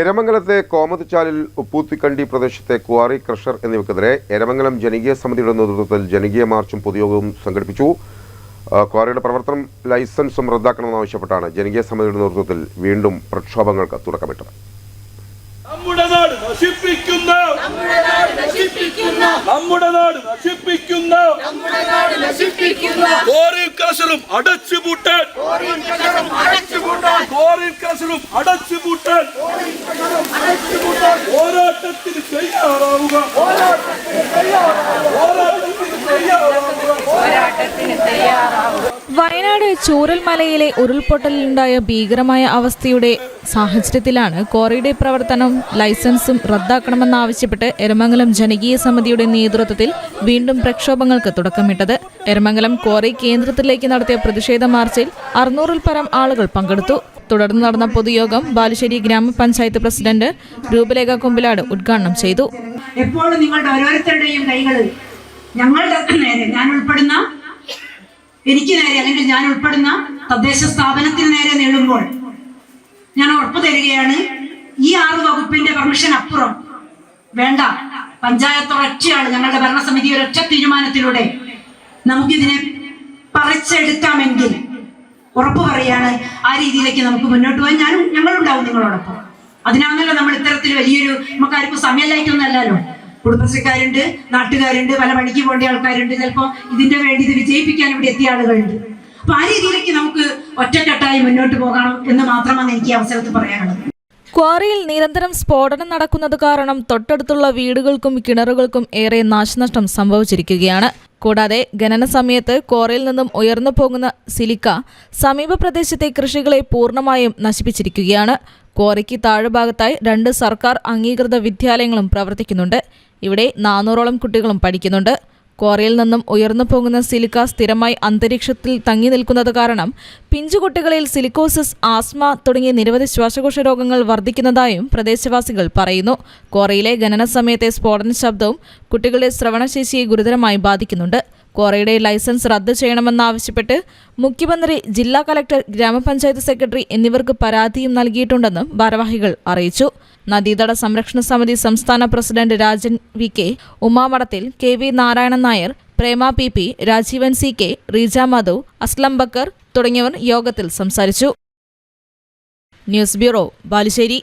എരമംഗലത്തെ കോമതിച്ചാലിൽ ഉപ്പൂത്തിക്കണ്ടി പ്രദേശത്തെ quarry crusher എന്നിവക്കെതിരെ Eramangalam ജനകീയ സമിതിയുടെ നേതൃത്വത്തിൽ ജനകീയ മാർച്ചും പൊതുയോഗവും സംഘടിപ്പിച്ചു. ക്വാറിയുടെ പ്രവർത്തനം ലൈസൻസും റദ്ദാക്കണമെന്നാവശ്യപ്പെട്ടാണ് ജനകീയ സമിതിയുടെ നേതൃത്വത്തിൽ വീണ്ടും പ്രക്ഷോഭങ്ങൾക്ക് തുടക്കമിട്ടത്. നമ്മുടെ നാട് നശിപ്പിക്കുന്ന നമ്മുടെ നാട് നശിപ്പിക്കുന്ന അടച്ചുപൂട്ടാൻ കോറിൻ കസലും അടച്ചുപൂട്ടാൻ പോരാട്ടത്തിന് തയ്യാറാവുക വയനാട് ചൂരൽമലയിലെ ഉരുൾപൊട്ടലിലുണ്ടായ ഭീകരമായ അവസ്ഥയുടെ സാഹചര്യത്തിലാണ് ക്വാറിയുടെ പ്രവർത്തനം ലൈസൻസും റദ്ദാക്കണമെന്നാവശ്യപ്പെട്ട് എരമംഗലം ജനകീയ സമിതിയുടെ നേതൃത്വത്തിൽ വീണ്ടും പ്രക്ഷോഭങ്ങൾക്ക് തുടക്കമിട്ടത്. എരമംഗലം ക്വാറി കേന്ദ്രത്തിലേക്ക് നടത്തിയ പ്രതിഷേധ മാർച്ചിൽ അറുന്നൂറിൽ പരം ആളുകൾ പങ്കെടുത്തു. തുടർന്ന് നടന്ന പൊതുയോഗം ബാലുശ്ശേരി ഗ്രാമപഞ്ചായത്ത് പ്രസിഡന്റ് രൂപലേഖ കുമ്പിലാട് ഉദ്ഘാടനം ചെയ്തു. എപ്പോഴും നിങ്ങളുടെ ഓരോരുത്തരുടെയും കൈകൾ ഞങ്ങളുടെ നേരെ ഞാൻ ഉൾപ്പെടുന്ന എനിക്ക് നേരെ അല്ലെങ്കിൽ ഞാൻ ഉൾപ്പെടുന്ന തദ്ദേശ സ്ഥാപനത്തിന് നേരെ നീളുമ്പോൾ ഞാൻ ഉറപ്പു തരികയാണ് ഈ ആറ് വകുപ്പിന്റെ പെർമിഷൻ അപ്പുറം വേണ്ട. പഞ്ചായത്ത് ഒരൊറ്റയാണ് ഞങ്ങളുടെ ഭരണസമിതി ഒരൊറ്റ തീരുമാനത്തിലൂടെ നമുക്കിതിനെ പറിച്ചെടുക്കാമെങ്കിൽ ഉറപ്പ് പറയാണ് ആ രീതിയിലേക്ക് നമുക്ക് മുന്നോട്ട് പോകാൻ. ഞാനും ഞങ്ങളുണ്ടാവും നിങ്ങളോടൊപ്പം. അതിനാണല്ലോ നമ്മൾ ഇത്തരത്തിൽ വലിയൊരു നമുക്കാർക്കും സമയമില്ലായിട്ടൊന്നും അല്ലല്ലോ കുടുംബശ്രീക്കാരുണ്ട് നാട്ടുകാരുണ്ട് പല പണിക്ക് പോകേണ്ട ആൾക്കാരുണ്ട്. ചിലപ്പോൾ ഇതിന്റെ വേണ്ടി ഇത് വിജയിപ്പിക്കാൻ ഇവിടെ എത്തിയ ആളുകളുണ്ട്. അപ്പൊ ആ രീതിയിലേക്ക് നമുക്ക് ഒറ്റക്കെട്ടായി മുന്നോട്ട് പോകണം എന്ന് മാത്രമാണ് എനിക്ക് അവസരത്തിൽ പറയാനുള്ളത്. ക്വാറിയിൽ നിരന്തരം സ്ഫോടനം നടക്കുന്നത് കാരണം തൊട്ടടുത്തുള്ള വീടുകൾക്കും കിണറുകൾക്കും ഏറെ നാശനഷ്ടം സംഭവിച്ചിരിക്കുകയാണ്. കൂടാതെ ഖനന സമയത്ത് ക്വാറിയിൽ നിന്നും ഉയർന്നു പോകുന്ന സിലിക്ക സമീപ പ്രദേശത്തെ കൃഷികളെ പൂർണമായും നശിപ്പിച്ചിരിക്കുകയാണ്. ക്വാറിക്ക് താഴ്ഭാഗത്തായി രണ്ട് സർക്കാർ അംഗീകൃത വിദ്യാലയങ്ങളും പ്രവർത്തിക്കുന്നുണ്ട്. ഇവിടെ നാനൂറോളം കുട്ടികളും പഠിക്കുന്നുണ്ട്. ക്വാറിയിൽ നിന്നും ഉയർന്നു പോകുന്ന സിലിക്ക സ്ഥിരമായി അന്തരീക്ഷത്തിൽ തങ്ങി നിൽക്കുന്നത് കാരണം പിഞ്ചുകുട്ടികളിൽ സിലിക്കോസിസ് ആസ്മ തുടങ്ങിയ നിരവധി ശ്വാസകോശ രോഗങ്ങൾ വർദ്ധിക്കുന്നതായും പ്രദേശവാസികൾ പറയുന്നു. ക്വാറിയിലെ ഖനന സമയത്തെ സ്ഫോടന ശബ്ദവും കുട്ടികളുടെ ശ്രവണശേഷിയെ ഗുരുതരമായി ബാധിക്കുന്നുണ്ട്. ക്വാറിയുടെ ലൈസൻസ് റദ്ദ് ചെയ്യണമെന്നാവശ്യപ്പെട്ട് മുഖ്യമന്ത്രി ജില്ലാ കലക്ടർ ഗ്രാമപഞ്ചായത്ത് സെക്രട്ടറി എന്നിവർക്ക് പരാതിയും നൽകിയിട്ടുണ്ടെന്നും ഭാരവാഹികൾ അറിയിച്ചു. നദീതട സംരക്ഷണ സമിതി സംസ്ഥാന president Rajan V K ഉമാമടത്തിൽ K V Narayanan Nair Prema P P Rajeevan C K Reeja Madhu Aslam Bakkar തുടങ്ങിയവർ യോഗത്തിൽ സംസാരിച്ചു. News bureau Balussery.